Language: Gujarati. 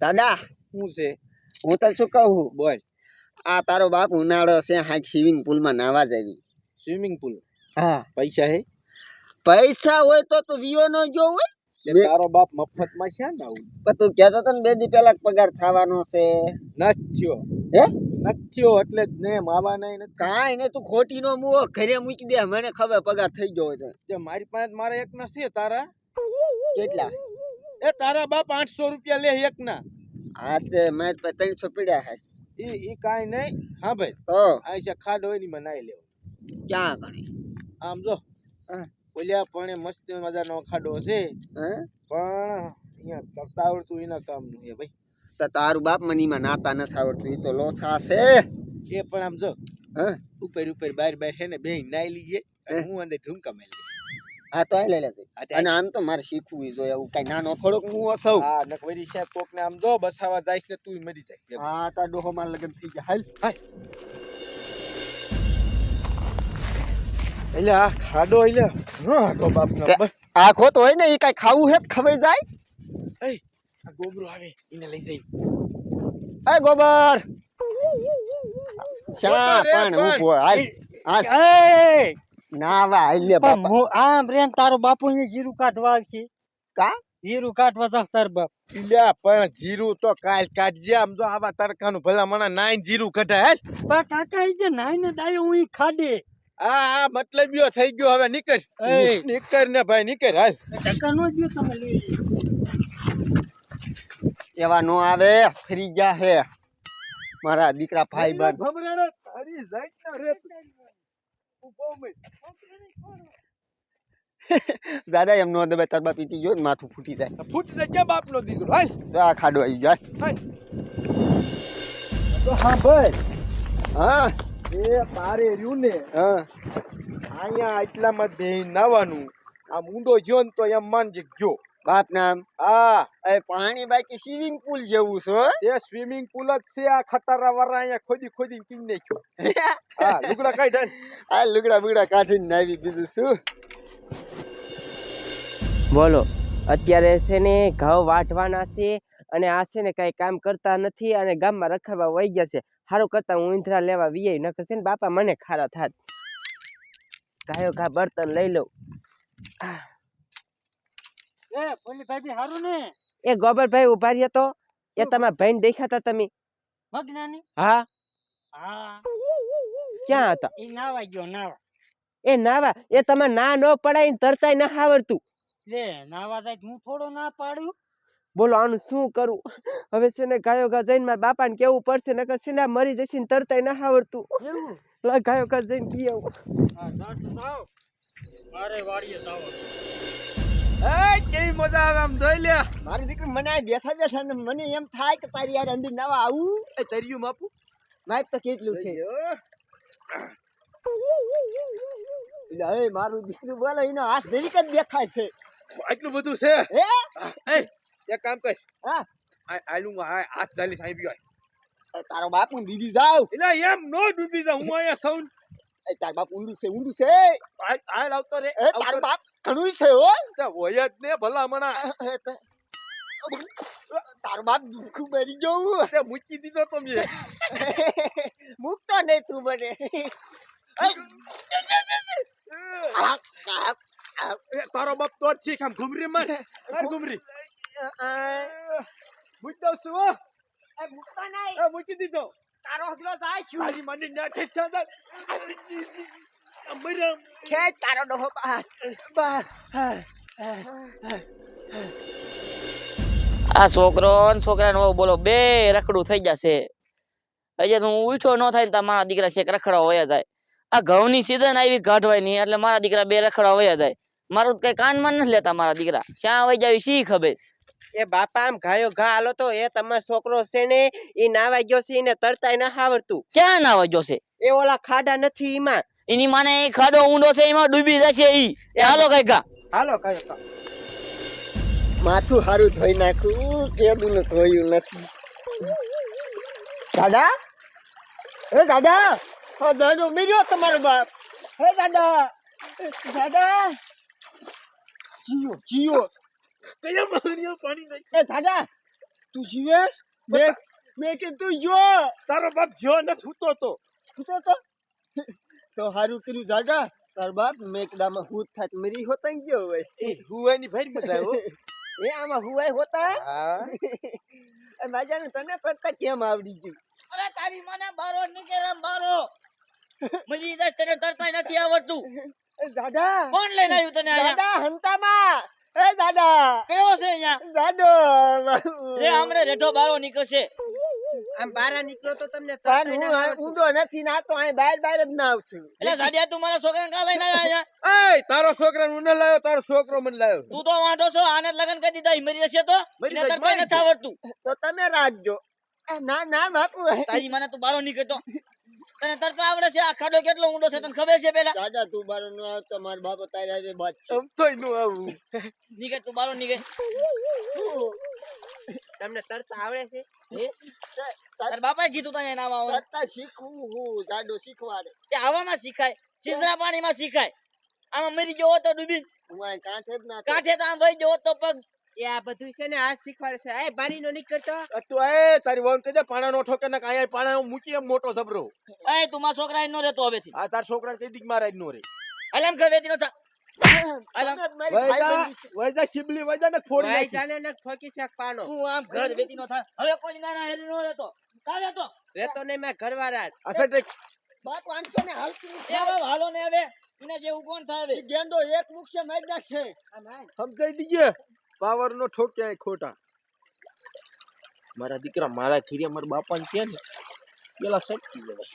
દાદા શું છે? હું તને શું કહું? બોલ. આ તારો બાપ ઉનાળો છે હાઈક સ્વિમિંગ પુલમાં નાવા જવી સ્વિમિંગ પુલ હા. પૈસા હે? પૈસા હોય તો તું વિયો નો જો હોય. તારો બાપ મફતમાં છે ને આવું? પણ તું કહેતો તો ને બે દી પહેલા પગાર થવાનો છે. નથ્યો હે? નથ્યો એટલે જ ને માવા નહીં કાંઈ ને તું ખોટી નો મુઓ ઘરે મૂકી દે મને ખબર પગાર થઈ ગયો છે તો. મારી પાસે મારા એક ના છે તારા? કેટલા? એ તારા બાપ આઠસો રૂપિયા લે એક ના આ તે મેં ત્રણસો પીડ્યા હે ઈ ઈ કાંઈ નહીં. હા ભાઈ. તો આ છે ખાડ હોયની મનાઈ લેવો. ક્યાં ગણી? આમ જો. હા. ઓલ્યા પણ મસ્ત મજાનો ખાડો છે. હે? પણ અહીંયા કરતા આવડતું એના કામનું છે ભાઈ. તો તારું બાપ મને એમાં નાતા નથી આવડતું. એ તો લોથા છે. એ પણ આમ જો. હે? ઉપર ઉપર બાર બાર છે ને બે નાઈ લીજે. હું? અંદર ઝુમકા મારી હા તો લઈ લે તે અને આમ તો મારે શીખવું જોઈએ એવું કઈ નાનો થોડોક હું સૌ હા નકવરી છે કોક ને આમ જો બસાવા જાય ને તું મરી જાય હા તાર ડોહો માં લગન થઈ ગયા. હાલ. હાય. એટલે આ ખાડો એટલે હા આખો બાપ તે- આખો તો હોય ને એ કઈ ખાવું હે ખવાઈ જાય? આ ગોબરો આવે એને લઈ જઈ એ ગોબર! શા પણ. ઊભો હાલ. હાલ. ના વા હાલ લે બાપા. હું આમ રેન તારો બાપુ ને જીરું કાઢવા આવશે. કા? જીરું કાઢવા જાવ તાર બાપ. ઇલ્યા પણ જીરું તો કાલ કાઢજે આમ જો આવા તડકાનું ભલા મણા નાઈન જીરું કઢાય હેલ. બા કાકા ઈ જે નાઈ ને દાયો હું ખાડે. આ આ મતલબ યો થઈ ગયો હવે નીકળ. નીકળ ને ભાઈ નીકળ હાલ. ટકા નો દ્યો તમે લઈ એવા નો આવે ફરી ગયા હે. મારા દીકરા ભાઈ બાદ ભમરાડો તારી જાય રે. દાદા એમ નો દબાય તાર બાપ પીતી જો ને માથું ફૂટી જાય. ફૂટી જાય કે બાપનો દીકરો? હાલ તો આ ખાડો આવી જાય તો હા ભાઈ. હા. એ પારે રહ્યું ને. હા. અહીંયા એટલામાં બે નાવાનું. આ મુંડો જ્યો ને તો એમ માનજે ગયો બાપ નામ? હા. એ પાણી બાકી સ્વિમિંગ પુલ જેવું છે એ સ્વિમિંગ પુલ જ છે આ ખતરા વરા અહીંયા ખોદી ખોદી કીન નાખ્યો. હા લુગડા કાઢ આ લુગડા બુગડા કાઢીને નાવી દીધું શું બોલો અત્યારે છે ને ઘઉં વાઢવાના છે અને આ છે ને કઈ કામ કરતા નથી અને ગામમાં રખડવા વહી ગયા છે. સારું કરતા હું ઈંધરા લેવા વિય નકર છે ને બાપા મને ખારા થાત. ગાયો ઘા બર્તન લઈ લઉં. એ હારું ને? એ ગોબરભાઈ ઊભા રહ્યો તો એ તમારા ભાઈને દેખાતા તમે. મગનાની? હા. હા. ક્યાં હતા? ઈ નાવા ગયો નાવા. એ નાવા એ તમે ના ન પડાય ને તરતાય ના આવડતું લે નાવા જાય હું થોડો ના પાડું? બોલો આનું શું કરું? હવે છે ને ગાયો ગા જઈને મારા બાપાને કેવું પડશે નકર છે ને આ મરી જશે ને તરતાય ના આવડતું ગાયો ગા જઈને પી આવું. મારે વાડીએ જાવ એ કેવી મજા આવે આમ જોઈ લે. મારી દીકરી મને બેઠા બેઠા ને મને એમ થાય કે તારી યાર અંદર નવા આવું. એ તરિયું માપું. માઇક તો કેટલું છે? એટલે મારું દીકરું બોલે એનો હાથ જરીક જ દેખાય છે. આટલું બધું છે? હે? એ એક કામ કર. હા. આલું હાથ ગયો. એ તારો બાપુ દીદી જાવ એટલે એમ નો ડૂબી જાઉં હું અહીંયા સૌ એ તારો બાપ ઊંડું છે ઊંડું છે આ આવતો રે એ તાર બાપ ઘણું છે હો. તે હોય જ ને ભલામણા. તાર બાપ દુઃખ મરી જવું તે મૂકી દીધો તો મે. મૂકતો ને તું મને. તારો બાપ તો જ છે આમ ઘુમરી માર. માર ઘુમરી. મૂકી દઉં છું એ મૂકતો નહીં. એ મૂકી દીધો. તારો હગલો જાય છું. તારી મને નાઠે છે અંદર. મર્યા. છે તારો ડોહો બહાર. બહાર. આ છોકરો ને છોકરાને વહુ બોલો બે રખડું થઈ જશે. હજી તો હું ઉઠો ન થાય ને તો મારા દીકરા શેક રખડા વયા જાય. આ ઘઉંની સીઝન આવી કાઢવાય નહીં એટલે મારા દીકરા બે રખડા વયા જાય. મારું તો કઈ કાનમાં નથી લેતા મારા દીકરા. શ્યાં વહી જાય શી ખબર? એ બાપા આમ ગાયો ઘા હાલો તો એ તમારો છોકરો છે ને એ નાવા ગયો છે એને તરતા ના આવડતું ક્યાં નાવા ગયો છે? એ ઓલા ખાડા નથી એમાં એની માને એ ખાડો ઊંડો છે એમાં ડૂબી જશે ઈ. એ હાલો કઈ ઘા. હાલો કઈ ઘા. માથું હારું ધોઈ નાખ્યું કેદું ને ધોયું નથી. દાદા? હે દાદા? હા દાદો બીજો તમારો બાપ. હે દાદા? દાદા? જીયો જીયો કયા પાણી એ દાદા તું જીવેશ? મેં મેં કીધું તું જો તારો બાપ જો નથી સૂતો તો. તું તો? તો તો હારું કર્યું જાડા તાર બાપ મેકડામાં ભૂત થાય મરી હોતા ગયો હોય. એ હુવાની ભાઈ મજા હો. એ આમાં હુવાય હોતા? હા. એ માજાને તને કરતા કેમ આવડી ગયું? અરે તારી મને બારો નીકળે બારો. મજી દસ તને તરતા નથી આવડતું. દાદા. કોણ લઈને આવ્યું તને દાદા હંતામાં. એ દાદા! કેવો છે અહીંયા? દાદો! રે હમણે રેઠો બારો નીકળશે. આમ બારા નીકળો તો તમને પણ આ નથી ના તો અહીં બહાર બહાર જ ના આવશું. એટલે સાડિયા તું મારા છોકરાને કા લઈને આવ્યા અહીંયા? તારો છોકરા હું ન લાવ્યો તારો છોકરો મને લાવ્યો તું તો વાંઢો છો આને લગન કરી દીધા મરી છે તો? મરી નથી આવડતું. તો તમે રાખજો ના ના બાપુ. તારી મને તું બારો નીકળતો. તને તરતા આવડે છે આ ખાડો કેટલો ઊંડો છે તને ખબર છે પેલા? દાદા તું બારો ન આવતો મારા બાપા તારી હારે બાત છે. તોય નો આવું. નીકળ તું બારો નીકળ. તમને તરતા આવડે છે? તારા બાપાએ કીધું તને નામ કરતા શીખવું હું જાડો શીખવાડે. તે આવામાં શીખાય. સિસરા પાણીમાં શીખાય. આમાં મરી ગયો તો ડૂબી. હું કાંઠે જ ના કાંઠે તો આમ વહી ગયો તો પગ એ આ બધું છે ને આ એ બારી નો નીકળતો તું. એ તારી વહુ કહી દે પાણા નો ઠોકે પાણા હું મૂકી એમ મોટો જબરો એ તું મારા છોકરા રહેતો હવેથી. આ તાર કહી મારા રે. અલમ કર વેતી થા. છે. હાલતું એ હાલો ને હવે. એને જેવું કોણ થાય ગેંડો એક મુખ્ય મારી નાખશે. સમજાઈ દીજે. પાવર નો ક્યાંય ખોટા? મારા દીકરા, મારા ઘીરે મારા બાપા ને કે ને, પેલા સટકી જવાય